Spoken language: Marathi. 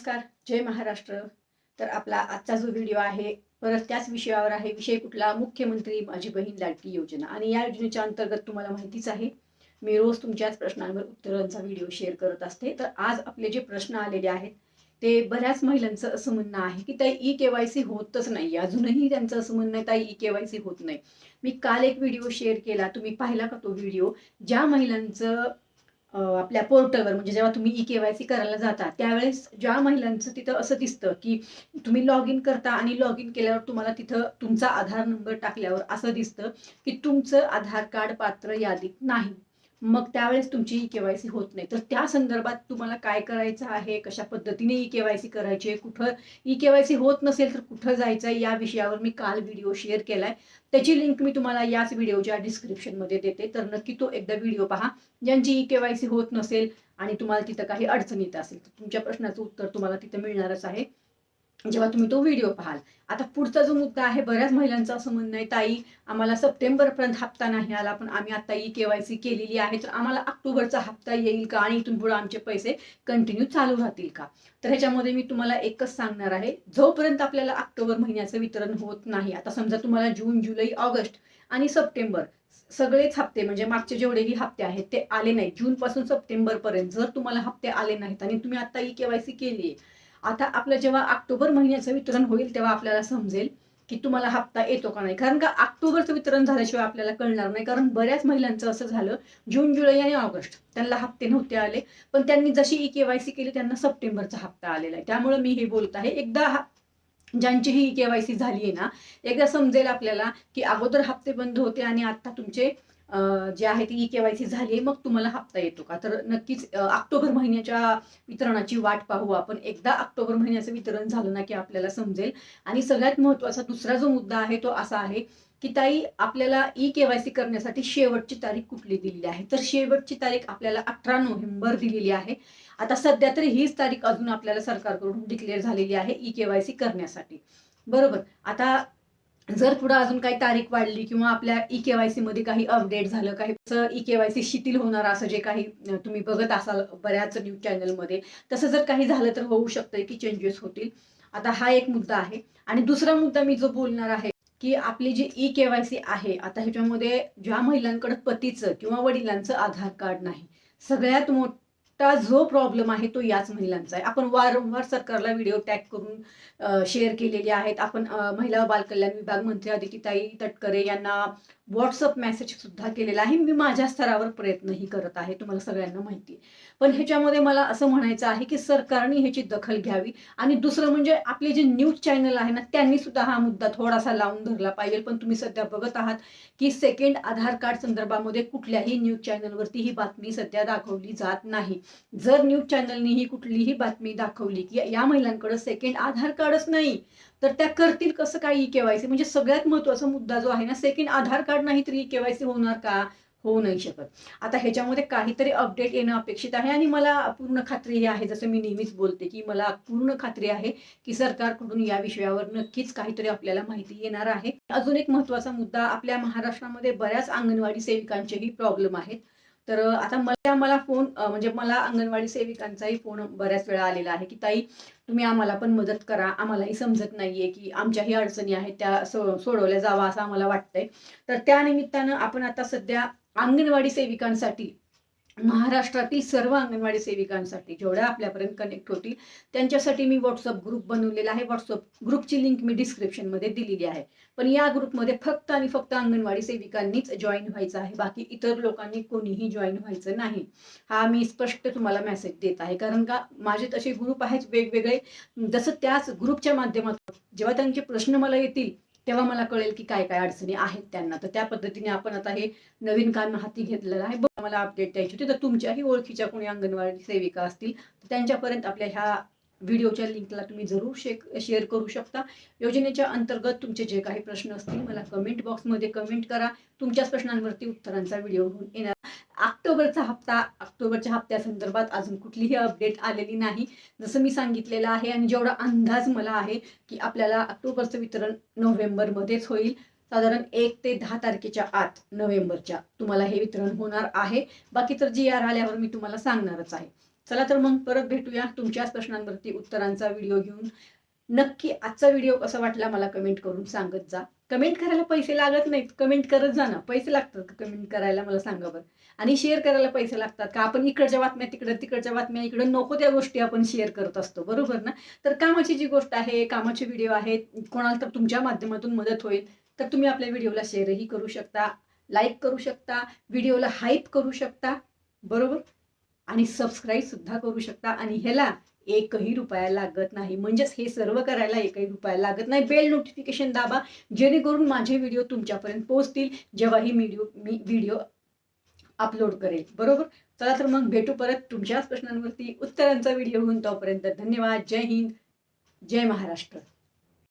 नमस्कार जय महाराष्ट्र. तर आपला आजचा जो व्हिडिओ आहे परत त्याच विषयावर आहे विषय कुठला? मुख्यमंत्री माझी बहीण लाडकी योजना. आणि या योजनेच्या अंतर्गत तुम्हाला माहितीच आहे मी रोज तुमच्याच प्रश्नांवर उत्तरांचा व्हिडिओ शेअर करत असते. तर आज आपले जे प्रश्न आलेले आहेत ते बऱ्याच महिलांचं असं म्हणणं आहे की ताई ई केवायसी होतच नाही. अजूनही त्यांचं असं म्हणणं आहे ताई ई केवायसी होत नाही. मी काल एक व्हिडिओ शेअर केला. तुम्ही पाहिला का तो व्हिडिओ ज्या महिलांचं आपल्या पोर्टलवर म्हणजे जेव्हा तुम्ही ई केवायसी करायला जाता त्यावेळेस ज्या महिलांचं तिथं असं दिसतं की तुम्ही लॉग इन करता आणि लॉग इन केल्यावर तुम्हाला तिथं तुमचा आधार नंबर टाकल्यावर असं दिसतं की तुमचं आधार कार्ड पात्र यादीत नाही. मग त्यावेळेस तुमची ई केवायसी होत नाही. तर त्या संदर्भात तुम्हाला काय करायचं आहे? कशा पद्धतीने ई केवायसी करायची? आहे कुठं ई केवायसी होत नसेल तर कुठं जायचं आहे या विषयावर मी काल व्हिडिओ शेअर केलाय. त्याची लिंक मी तुम्हाला याच व्हिडिओच्या डिस्क्रिप्शनमध्ये देते. तर नक्की तो एकदा व्हिडिओ पहा. ज्यांची ई केवायसी होत नसेल आणि तुम्हाला तिथं काही अडचण येत असेल तर तुमच्या प्रश्नाचं उत्तर तुम्हाला तिथं मिळणारच आहे. जेव्हा तुम्ही तो व्हिडिओ पाहाल. आता पुढचा जो मुद्दा आहे बऱ्याच महिलांचं असं म्हणणं आहे ताई आम्हाला सप्टेंबरपर्यंत हप्ता नाही आला पण आम्ही आता ई केवायसी केलेली आहे तर आम्हाला ऑक्टोबरचा हप्ता येईल का आणि इथून पुढे आमचे पैसे कंटिन्यू चालू राहतील का? तर ह्याच्यामध्ये मी तुम्हाला एकच सांगणार आहे. जोपर्यंत आपल्याला ऑक्टोबर महिन्याचं वितरण होत नाही आता समजा तुम्हाला जून जुलै ऑगस्ट आणि सप्टेंबर सगळेच हप्ते म्हणजे मागचे जेवढेही हप्ते आहेत ते आले नाही जून पासून सप्टेंबर पर्यंत जर तुम्हाला हप्ते आले नाहीत आणि तुम्ही आता ई केवायसी केली आता आपलं जेव्हा ऑक्टोबर महिन्याचं वितरण होईल तेव्हा आपल्याला समजेल की तुम्हाला हप्ता येतो का नाही. कारण का ऑक्टोबरचं वितरण झाल्याशिवाय आपल्याला कळणार नाही. कारण बऱ्याच महिलांचं असं झालं जून जुलै आणि ऑगस्ट त्यांना हप्ते नव्हते आले. पण त्यांनी जशी ई केवायसी केली त्यांना सप्टेंबरचा हप्ता आलेला आहे. त्यामुळे मी हे बोलत आहे एकदा ज्यांची ही केवायसी झाली आहे ना एकदा समजेल आपल्याला की अगोदर हप्ते बंद होते आणि आता तुमचे जे आहे ती ई केवायसी झाली आहे मग तुम्हाला हप्ता येतो का? तर नक्कीच ऑक्टोबर महिन्याच्या वितरणाची वाट पाहू आपण. एकदा ऑक्टोबर महिन्याचं वितरण झालं ना की आपल्याला समजेल. आणि सगळ्यात महत्त्वाचा दुसरा जो मुद्दा आहे तो असा आहे की ताई आपल्याला ई केवायसी करण्यासाठी शेवटची तारीख कुठली दिलेली आहे? तर शेवटची तारीख आपल्याला अठरा नोव्हेंबर दिलेली आहे. आता सध्या तरी हीच तारीख अजून आपल्याला सरकारकडून डिक्लेअर झालेली आहे ई केवायसी करण्यासाठी. बरोबर. आता जर पुढे अजून काही तारीख वाढली किंवा आपल्या ई केवायसी मध्ये काही अपडेट झालं काही ई केवायसी शिथिल होणार असं जे काही तुम्ही बघत असाल बऱ्याच न्यूज चॅनलमध्ये तसं जर काही झालं तर होऊ शकतं की चेंजेस होतील. आता हा एक मुद्दा आहे. आणि दुसरा मुद्दा मी जो बोलणार आहे की आपली जी ई केवायसी आहे आता ह्याच्यामध्ये ज्या महिलांकडे पतीचं किंवा वडिलांचं आधार कार्ड नाही सगळ्यात मोठं जो प्रॉब्लेम आहे तो याच महिलांचा आहे. आपण वारंवार सरकारला व्हिडिओ टॅग करून शेअर केलेले आहेत. आपण महिला बालकल्याण विभाग मंत्री अदितीताई तटकरे यांना व्हॉट्सअप मेसेज सुद्धा केलेला आहे. मी माझ्या स्तरावर प्रयत्नही करत आहे. तुम्हाला सगळ्यांना माहिती आहे. पण ह्याच्यामध्ये मला असं म्हणायचं आहे की सरकारने ह्याची दखल घ्यावी. आणि दुसरं म्हणजे आपले जे न्यूज चॅनल आहे ना त्यांनी सुद्धा हा मुद्दा थोडासा लावून धरला पाहिजे. पण तुम्ही सध्या बघत आहात की सेकंड आधार कार्ड संदर्भामध्ये कुठल्याही न्यूज चॅनलवरती ही बातमी सध्या दाखवली जात नाही. जर न्यूज चॅनलनी ही कुठलीही बातमी दाखवली की या महिलांकडे सेकंड आधार कार्डच नाही तर त्या करतील कसं काय ई केवायसी म्हणजे सगळ्यात महत्त्वाचा मुद्दा जो आहे ना सेकंड आधार कार्ड नाही तर ई केवायसी होणार का? होऊ नाही शकत. आता ह्याच्यामध्ये काहीतरी अपडेट येणं अपेक्षित आहे आणि मला पूर्ण खात्री ही आहे जसं मी नेहमीच बोलते की मला पूर्ण खात्री आहे की सरकारकडून या विषयावर नक्कीच काहीतरी आपल्याला माहिती येणार आहे. अजून एक महत्त्वाचा मुद्दा आपल्या महाराष्ट्रामध्ये बऱ्याच अंगणवाडी सेविकांचेही प्रॉब्लेम आहेत. तर आता मला मला फोन म्हणजे मला अंगणवाडी सेविकांचाही फोन बऱ्याच वेळा आलेला आहे की ताई तुम्ही आम्हाला पण मदत करा. आम्हालाही समजत नाहीये की आमच्याही अडचणी आहेत त्या सो- सोडवल्या जावा असं आम्हाला वाटतंय. तर त्या निमित्तानं आपण आता सध्या अंगणवाडी सेविकांसाठी महाराष्ट्रातील सर्व अंगणवाडी सेविकांसाठी जेवढ्या आपल्यापर्यंत कनेक्ट होतील त्यांच्यासाठी मी व्हॉट्सअप ग्रुप बनवलेला आहे. व्हॉट्सअप ग्रुपची लिंक मी डिस्क्रिप्शनमध्ये दिलेली आहे. पण या ग्रुपमध्ये फक्त आणि फक्त अंगणवाडी सेविकांनीच जॉईन व्हायचं आहे. बाकी इतर लोकांनी कोणीही जॉईन व्हायचं नाही. हा मी स्पष्ट तुम्हाला मेसेज देत आहे. कारण का माझे तसे ग्रुप आहेत वेगवेगळे. जसं त्याच ग्रुपच्या माध्यमातून जेव्हा त्यांचे प्रश्न मला येतील तेव्हा मला कळेल की काय काय अडचणी आहेत त्यांना. तर त्या पद्धतीने आपण आता हे नवीन काम हाती घेतलेलं आहे. मला अपडेट द्यायची होती. तर तुमच्याही ओळखीच्या कोणी अंगणवाडी सेविका असतील तर त्यांच्यापर्यंत आपल्या ह्या व्हिडिओच्या लिंकला तुम्ही जरूर शे शेअर करू शकता. योजनेच्या अंतर्गत तुमचे जे काही प्रश्न असतील मला कमेंट बॉक्समध्ये कमेंट करा. तुमच्याच प्रश्नांवरती उत्तरांचा व्हिडिओ घेऊन येणार. ऑक्टोबरचा हप्ता ऑक्टोबरच्या हप्त्यासंदर्भात अजून कुठलीही अपडेट आलेली नाही. जसं मी सांगितलेलं आहे आणि जेवढा अंदाज मला आहे की आपल्याला ऑक्टोबरचं वितरण नोव्हेंबरमध्येच होईल साधारण एक ते दहा तारखेच्या आत नोव्हेंबरच्या तुम्हाला हे वितरण होणार आहे. बाकी तर जी आर आल्यावर मी तुम्हाला सांगणारच आहे. चला तर मग परत भेटूया तुमच्याच प्रश्नांवरती उत्तरांचा व्हिडिओ घेऊन. नक्की आजचा व्हिडिओ कसा वाटला मला कमेंट करून सांगत जा. कमेंट करायला पैसे लागत नाहीत. कमेंट करत जा ना. पैसे लागतात का कमेंट करायला? मला सांगा बरं. आणि शेअर करायला पैसे लागतात का? आपण इकडच्या बातम्या तिकडं तिकडच्या बातम्या इकडं नको त्या गोष्टी आपण शेअर करत असतो. बरोबर ना? तर कामाची जी गोष्ट आहे कामाचे व्हिडिओ आहेत कोणाला तर तुमच्या माध्यमातून मदत होईल तर तुम्ही आपल्या व्हिडिओला शेअरही करू शकता लाईक करू शकता व्हिडिओला हाईप करू शकता. बरोबर? आणि सबस्क्राईब सुद्धा करू शकता. आणि ह्याला एकही रुपया लागत नाही. म्हणजेच हे सर्व करायला एकही रुपया लागत नाही. बेल नोटिफिकेशन दाबा. जेणेकरून माझे व्हिडिओ तुमच्यापर्यंत पोहोचतील जेव्हाही व्हिडिओ मी व्हिडिओ अपलोड करेल. बरोबर? चला तर मग भेटू परत तुमच्याच प्रश्नांवरती. उत्तरांचा व्हिडिओ होऊन तोपर्यंत धन्यवाद. जय हिंद. जय महाराष्ट्र.